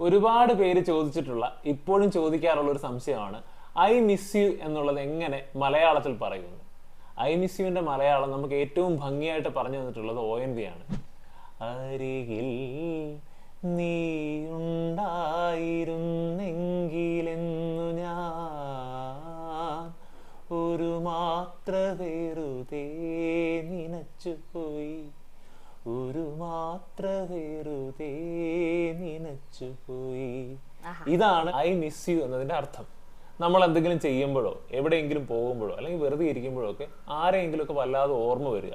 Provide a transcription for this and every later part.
ഒരുപാട് പേര് ചോദിച്ചിട്ടുള്ള ഇപ്പോഴും ചോദിക്കാറുള്ള ഒരു സംശയമാണ് ഐ മിസ് യു എന്നുള്ളത് എങ്ങനെ മലയാളത്തിൽ പറയുന്നു? ഐ മിസ് യുവിന്റെ മലയാളം നമുക്ക് ഏറ്റവും ഭംഗിയായിട്ട് പറഞ്ഞു തന്നിട്ടുള്ളത് ഒ എൻ വി ആണ്. അരികിൽ നീ ഉണ്ടായിരുന്നെങ്കിലെന്നു ഞാൻ ഒരു മാത്ര വെറുതെ നിനച്ചുപോയി ഒരു മാത്ര വെറുതെ നിനച്ചുപോയി ഇതാണ് ഐ മിസ് യു എന്നതിന്റെ അർത്ഥം. നമ്മൾ എന്തെങ്കിലും ചെയ്യുമ്പോഴോ എവിടെയെങ്കിലും പോകുമ്പോഴോ അല്ലെങ്കിൽ വെറുതെ ഇരിക്കുമ്പോഴോ ഒക്കെ ആരെങ്കിലും ഒക്കെ വല്ലാതെ ഓർമ്മ വരിക.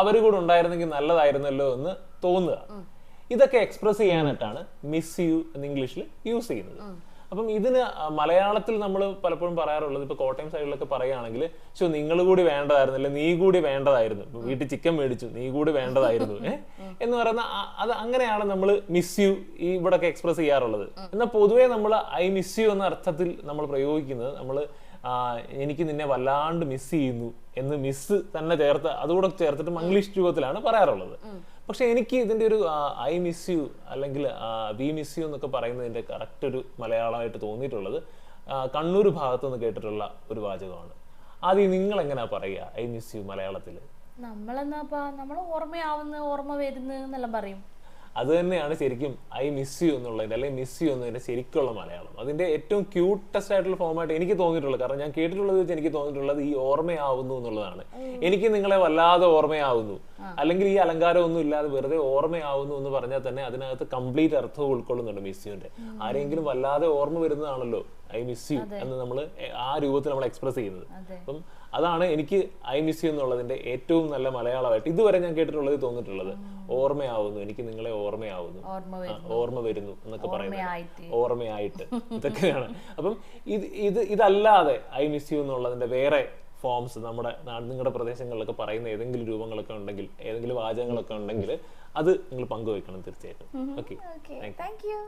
അവർ കൂടെ ഉണ്ടായിരുന്നെങ്കിൽ നല്ലതായിരുന്നല്ലോ എന്ന് തോന്നുക. ഇതൊക്കെ എക്സ്പ്രസ് ചെയ്യാനായിട്ടാണ് മിസ് യു എന്ന് ഇംഗ്ലീഷിൽ യൂസ് ചെയ്യുന്നത്. അപ്പം ഇതിന് മലയാളത്തിൽ നമ്മൾ പലപ്പോഴും പറയാറുള്ളത് ഇപ്പൊ കോട്ടയം സൈഡിലൊക്കെ പറയുകയാണെങ്കിൽ ശോ നിങ്ങൾ കൂടി വേണ്ടതായിരുന്നു അല്ലെ നീ കൂടി വേണ്ടതായിരുന്നു. വീട്ടിൽ ചിക്കൻ മേടിച്ചു നീ കൂടി വേണ്ടതായിരുന്നു ഏഹ് എന്ന് പറയുന്ന അത് അങ്ങനെയാണ് നമ്മൾ മിസ് യു ഈ ഇവിടൊക്കെ എക്സ്പ്രസ് ചെയ്യാറുള്ളത്. എന്നാൽ പൊതുവേ നമ്മൾ ഐ മിസ് യു എന്ന അർത്ഥത്തിൽ നമ്മൾ പ്രയോഗിക്കുന്നത് നമ്മൾ എനിക്ക് നിന്നെ വല്ലാണ്ട് മിസ് ചെയ്യുന്നു എന്ന് മിസ് തന്നെ ചേർത്ത് അതുകൂടെ ചേർത്തിട്ട് മംഗ്ലീഷ് രൂപത്തിലാണ് പറയാറുള്ളത്. പക്ഷെ എനിക്ക് ഇതിന്റെ ഒരു ഐ മിസ് യു അല്ലെങ്കിൽ വി മിസ് യു എന്നൊക്കെ പറയുന്നതിന്റെ കറക്റ്റ് ഒരു മലയാളമായിട്ട് തോന്നിയിട്ടുള്ളത് കണ്ണൂർ ഭാഗത്ത് നിന്ന് കേട്ടിട്ടുള്ള ഒരു വാചകമാണ്. അത് നിങ്ങൾ എങ്ങനെയാ പറയുക ഐ മിസ് യു മലയാളത്തിൽ നമ്മളെന്നാപ്പാ നമ്മൾ ഓർമ്മയാവുന്ന ഓർമ്മ വരുന്നു എന്നെല്ലാം പറയും. അത് തന്നെയാണ് ശരിക്കും ഐ മിസ് യു എന്നുള്ളതിന്റെ അല്ലെങ്കിൽ മിസ് യു എന്നതിന്റെ ശരിക്കുള്ള മലയാളം. അതിന്റെ ഏറ്റവും ക്യൂട്ടസ്റ്റ് ആയിട്ടുള്ള ഫോമായിട്ട് എനിക്ക് തോന്നിയിട്ടുള്ളത് കാരണം ഞാൻ കേട്ടിട്ടുള്ളത് വെച്ച് എനിക്ക് തോന്നിയിട്ടുള്ളത് ഈ ഓർമ്മയാവുന്നു എന്നുള്ളതാണ്. എനിക്ക് നിങ്ങളെ വല്ലാതെ ഓർമ്മയാവുന്നു. അല്ലെങ്കിൽ ഈ അലങ്കാരമൊന്നും ഇല്ലാതെ വെറുതെ ഓർമ്മയാവുന്നു എന്ന് പറഞ്ഞാൽ തന്നെ അതിനകത്ത് കംപ്ലീറ്റ് അർത്ഥം ഉൾക്കൊള്ളുന്നുണ്ട് മിസ് യുവിന്റെ. ആരെങ്കിലും വല്ലാതെ ഓർമ്മ വരുന്നതാണല്ലോ. ഐ മിസ് യു എന്ന് നമ്മൾ ആ രൂപത്തിൽ നമ്മൾ എക്സ്പ്രസ് ചെയ്യുന്നത്. അപ്പം അതാണ് എനിക്ക് ഐ മിസ് യു എന്നുള്ളതിന്റെ ഏറ്റവും നല്ല മലയാളമായിട്ട് ഇതുവരെ ഞാൻ കേട്ടിട്ടുള്ളത് തോന്നിയിട്ടുള്ളത്. ഓർമ്മയാവുന്നു. എനിക്ക് നിങ്ങളെ ഓർമ്മയാവുന്നു. ഓർമ്മ വരുന്നു. എന്നൊക്കെ പറയുന്നത്. ഓർമ്മയായിട്ട്. ഇതൊക്കെയാണ്. അപ്പം ഇത് ഇത് ഇതല്ലാതെ ഐ മിസ് യു എന്നുള്ളതിന്റെ വേറെ ഫോംസ് നമ്മുടെ നാട് നിങ്ങളുടെ പ്രദേശങ്ങളിലൊക്കെ പറയുന്ന ഏതെങ്കിലും രൂപങ്ങളൊക്കെ ഉണ്ടെങ്കിൽ ഏതെങ്കിലും വാചകങ്ങളൊക്കെ ഉണ്ടെങ്കിൽ അത് നിങ്ങൾ പങ്കുവെക്കണം തീർച്ചയായിട്ടും. Okay okay thank you